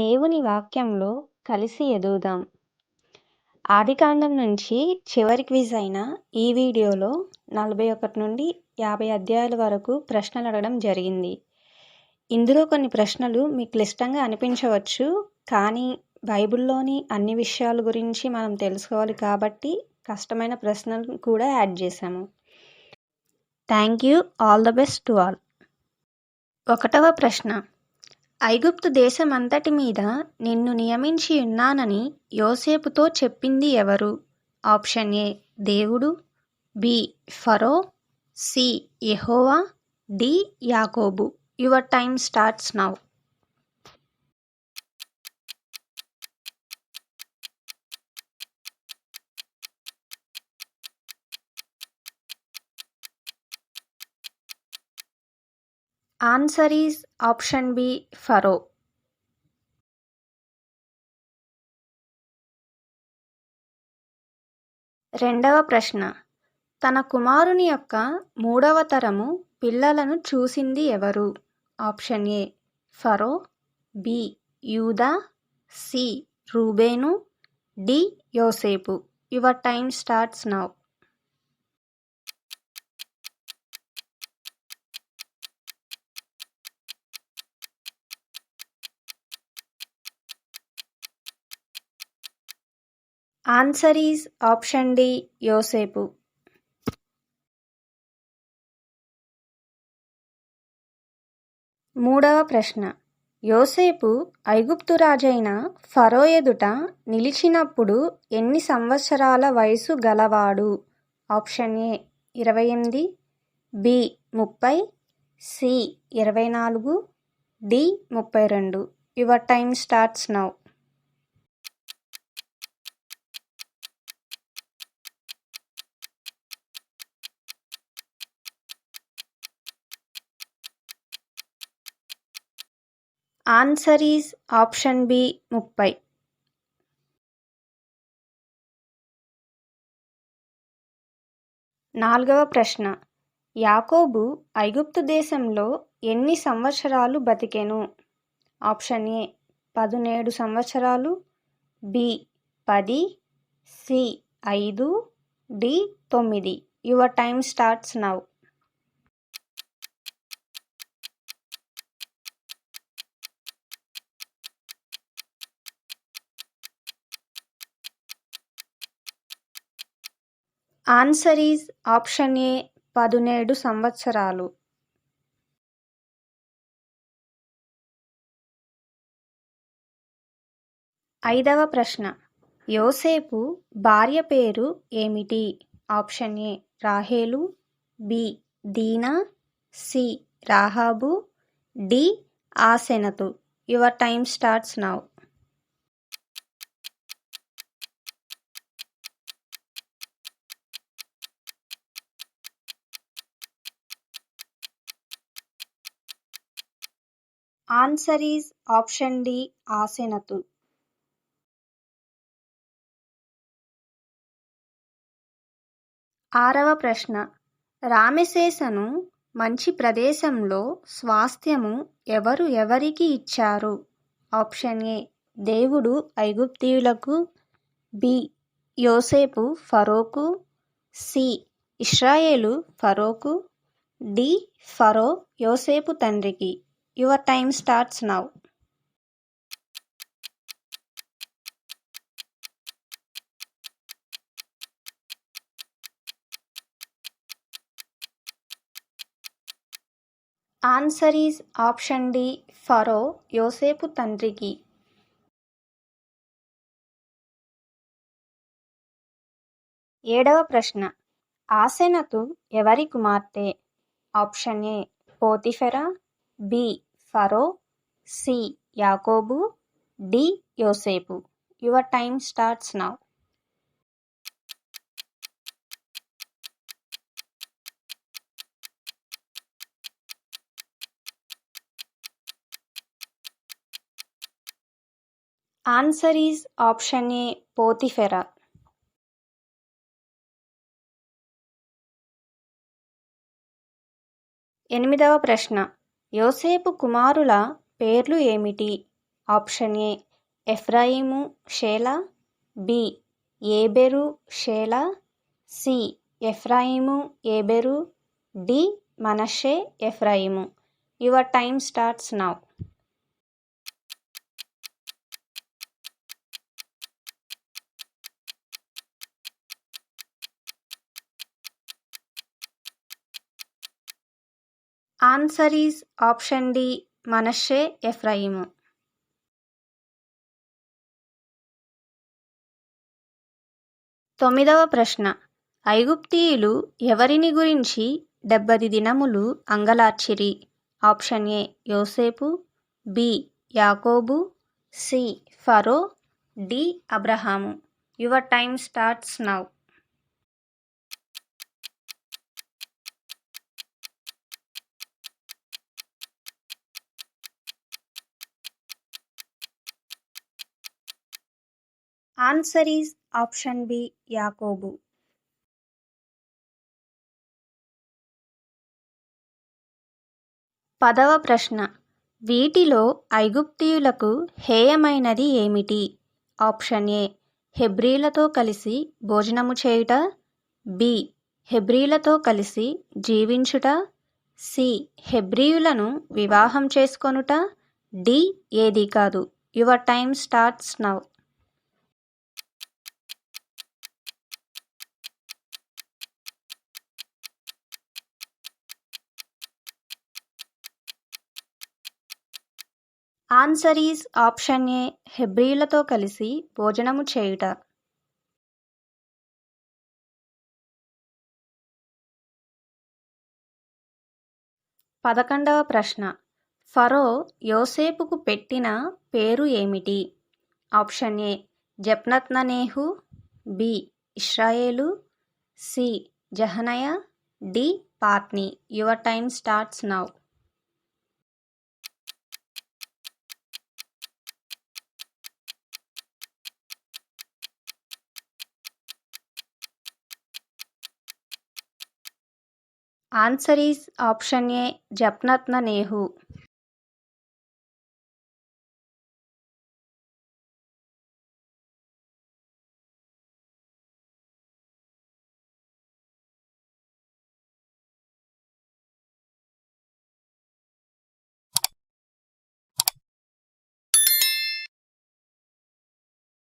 దేవుని వాక్యంలో కలిసి ఎదుగుదాం. ఆదికాండం నుంచి చివరి క్విజ్ అయిన ఈ వీడియోలో నలభై ఒకటి నుండి యాభై అధ్యాయాల వరకు ప్రశ్నలు అడగడం జరిగింది. ఇందులో కొన్ని ప్రశ్నలు మీకు క్లిష్టంగా అనిపించవచ్చు కానీ బైబిల్లోని అన్ని విషయాల గురించి మనం తెలుసుకోవాలి కాబట్టి కష్టమైన ప్రశ్నలు కూడా యాడ్ చేశాము. Thank you all the best to all. ఒకటవ ప్రశ్న. ఐగుప్తు దేశమంతటి మీద నిన్ను నియమించి ఉన్నానని యోసేపుతో చెప్పింది ఎవరు? ఆప్షన్ ఏ దేవుడు బి ఫరో సి యెహోవా డి యాకోబు. Your time starts now. Answer is option B Pharaoh. రెండవ ప్రశ్న. తన కుమారుని యొక్క మూడవ తరము పిల్లలను చూసింది ఎవరు? ఆప్షన్ ఏ ఫరో బి యూదా సి రూబేను డి యోసేపు. Your time starts now. Answer is option D యోసేపు మూడవ ప్రశ్న. యోసేపు ఐగుప్తు రాజైన ఫరో ఎదుట నిలిచినప్పుడు ఎన్ని సంవత్సరాల వయసు గలవాడు? ఆప్షన్ ఏ ఇరవై ఎనిమిది బి ముప్పై సి ఇరవై నాలుగు డి ముప్పై రెండు. Your time starts now answer is option B ముప్పై. నాలుగవ ప్రశ్న. యాకోబు ఐగుప్తు దేశంలో ఎన్ని సంవత్సరాలు బతికెను? ఆప్షన్ ఏ పదునేడు సంవత్సరాలు బి పది సి ఐదు డి తొమ్మిది. Your time starts now. Answer is option A పదునేడు సంవత్సరాలు. ఐదవ ప్రశ్న. యోసేపు భార్య పేరు ఏమిటి? ఆప్షన్ ఏ రాహేలు B Dinah C Rahab D Asenath. Your time starts now. Answer is option D Asenath ఆరవ ప్రశ్న. రామశేషను మంచి ప్రదేశంలో స్వాస్థ్యము ఎవరు ఎవరికి ఇచ్చారు? ఆప్షన్ ఏ దేవుడు ఐగుప్తీయులకు బి యోసేపు ఫరోకు సి ఇస్రాయేలు ఫరోకు డి ఫరో యోసేపు తండ్రికి. Your time starts now. Answer is option D Pharaoh యోసేపు తండ్రికి. ఏడవ ప్రశ్న ఆసెనతు ఎవరి కుమార్తె? Option A Potiphera. B Pharaoh C. యాకోబు డి. యోసేపు. Your time starts now. Answer is option A Potiphera ఎనిమిదవ ప్రశ్న. యోసేపు కుమారుల పేర్లు ఏమిటి? Option A Ephraim Shelah B Eber Shelah C Ephraim Eber D Manasseh Ephraim. Your time starts now. Answer is option D Manasseh Ephraim తొమ్మిదవ ప్రశ్న. ఐగుప్తీయులు ఎవరిని గురించి డెబ్బది దినములు అంగలార్చిరి? ఆప్షన్ ఏ యోసేపు బి యాకోబు C Pharaoh D Abraham. Your time starts now answer is option B యాకోబు పదవ ప్రశ్న. వీటిలో ఐగుప్తీయులకు హేయమైనది ఏమిటి? ఆప్షన్ ఏ హెబ్రీలతో కలిసి భోజనము చేయుట. బి హెబ్రీలతో కలిసి జీవించుట. సి హెబ్రీయులను వివాహం చేసుకొనుట. డి ఏది కాదు. Your time starts now answer is option A హెబ్రీలతో కలిసి భోజనము చేయుట. పదకొండవ ప్రశ్న. ఫరో యోసేపుకు పెట్టిన పేరు ఏమిటి? ఆప్షన్ ఏ జప్నత్ననేహు బి ఇస్రాయేలు సి జహనయ D పాత్ని. Your time starts now. Answer is option A జప్నత్న నేహు